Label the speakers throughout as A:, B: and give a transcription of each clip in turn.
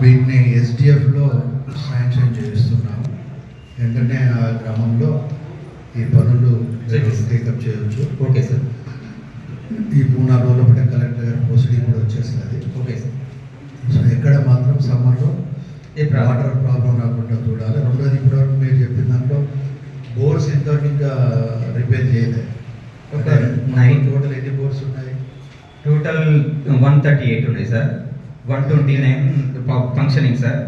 A: వీటిని ఎస్డిఎఫ్లో శాంక్షన్ చేస్తున్నాం. వెంటనే ఆ క్రమంలో ఈ పనులు టేకప్ చేయవచ్చు
B: ఓకే సార్
A: ఈ మూడు నాలుగు రోజుల పాటు కలెక్టర్ గారి పోస్టింగ్ కూడా వచ్చేస్తుంది.
B: ఓకే సార్
A: సో ఎక్కడ మాత్రం సమ్మర్లో వాటర్ ప్రాబ్లం? రాకుండా చూడాలి. రెండోది ఇప్పటివరకు మీరు చెప్పిన దాంట్లో బోర్స్ ఇంతవరకు ఇంకా రిపేర్ చేయలేదు.
B: ఒక నైన్
A: టోటల్ ఎన్ని బోర్స్ ఉన్నాయి?
B: టోటల్ వన్ థర్టీ ఎయిట్ ఉన్నాయి sir one twenty nine functioning sir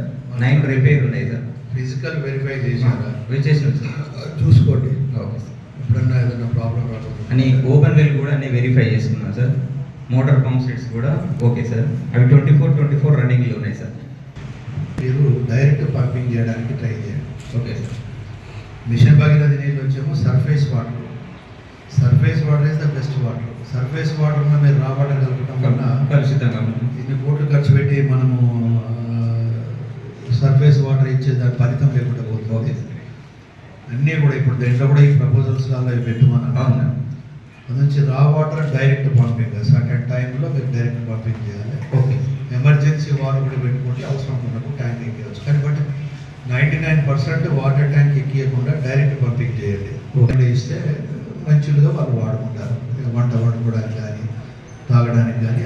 B: nine repair ఉన్నాయి సార్
A: ఫిజికల్ వెరిఫై చేశారా?
B: చేసినాం సార్
A: చూసుకోండి.
B: ఓకే సార్
A: ఎప్పుడన్నా ఏదైనా ప్రాబ్లం
B: అని ఓపెన్ వెల్ కూడా అన్ని వెరిఫై చేసుకున్నాం సార్ మోటార్ పంప్ సెట్స్ కూడా ఓకే సార్ అవి ట్వంటీ ఫోర్ ట్వంటీ ఫోర్ రన్నింగ్లో ఉన్నాయి సార్
A: మీరు డైరెక్ట్ పంపింగ్ చేయడానికి ట్రై చేయండి.
B: ఓకే సార్
A: మిషన్ భగీరథ నీళ్ళు వచ్చేమో surface water surface water is the best water surface water మీరు రా ఏదైతే మనము సర్ఫేస్ వాటర్ ఇచ్చే దాని ఫలితం లేకుండా పోతుంది.
B: ఓకే
A: అన్నీ కూడా ఇప్పుడు దీంట్లో కూడా ఈ ప్రపోజల్స్ అలా పెట్టుమని అందుంచి రా వాటర్ డైరెక్ట్ పంపింగ్ సర్టన్ టైంలో మీరు డైరెక్ట్ పంపింగ్ చేయాలి.
B: ఓకే
A: ఎమర్జెన్సీ వాటర్ కూడా పెట్టుకుంటే అవసరం ఉన్నప్పుడు ట్యాంక్ ఎక్కివచ్చు కానీ but ninety nine percent water tank ఎక్కియకుండా direct pumping చేయాలి
B: ఓకే
A: ఇస్తే మంచిగా వాళ్ళు వాడుకుంటారు. వంట వండుకోవడానికి కానీ తాగడానికి కానీ